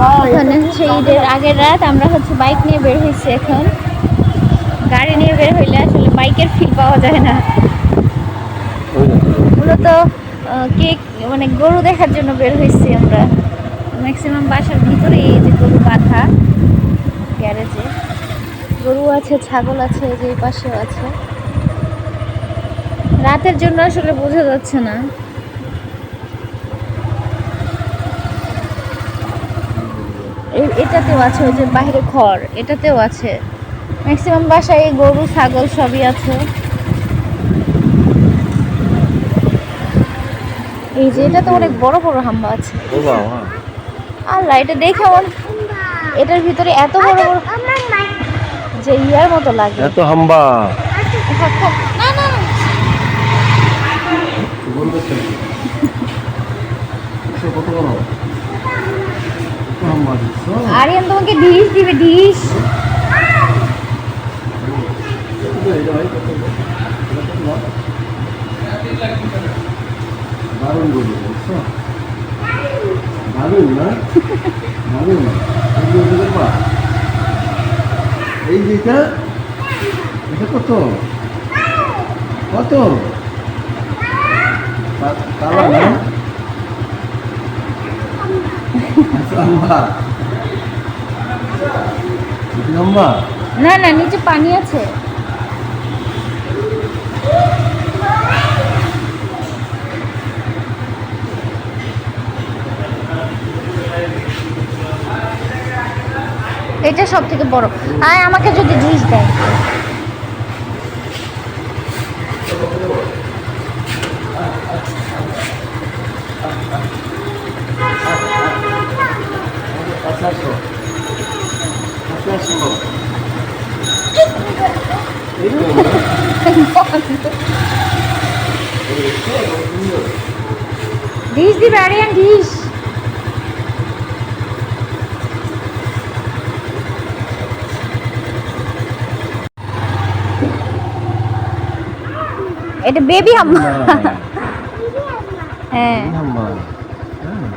ওখানে হচ্ছে ঈদের আগের রাত আমরা হচ্ছে বাইক নিয়ে বের হয়েছি এখন। গাড়ি নিয়ে বের হইলে আসলে বাইকের ফিল পাওয়া যায় না। মূলত কেক মানে গরু দেখার জন্য বের হয়েছি আমরা। ম্যাক্সিমাম বাসার ভিতরে এই যে গরু বাঁধা, গ্যারেজে। গরু আছে, ছাগল আছে যে পাশেও আছে। রাতের জন্য আসলে বোঝা যাচ্ছে না। এটাতেও আছে ওই যে বাইরে খড় এটাতেও আছে। ম্যাক্সিমাম বাসায় এই গরু ছাগল সবই আছে। এই যে এটা তো অনেক বড় বড় হাম্বা আছে। আল্লাহ এটা দেখে আমার এটার ভিতরে এত বড় বড় যে ইয়ার মতো লাগে। এত হাম্বা। না না। কত আরিয়ান তোমাকে ডিশ দিবে ডিশ। দারুণ গরু বুঝছ? দারুণ না? দারুণ। এই যে এটা এটা কত? কত? কালা না? না না নিচে পানি আছে। এটা সব থেকে বড়। আয় আমাকে যদি ডিশ দেয় কাছে আসো কাছে আসো এই তো না? ডিশ দিবে আরিয়ান ডিশ। এটা বেবি আম্মা হ্যাঁ এই হাম্বা হ্যাঁ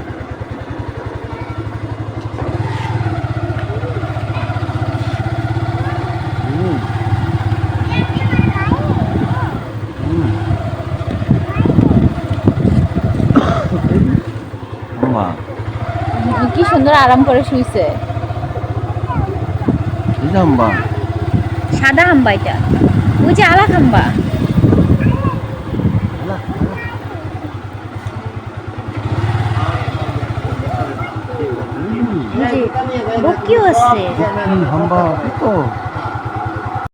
হুম হুম হাম্বা কি সুন্দর আরাম করে শুইছে। হাম্বা? সাদা হাম্বা এটা। ওই যে আলা খাম্বা কি হচ্ছে যে বকিও আছে। হাম্বা কত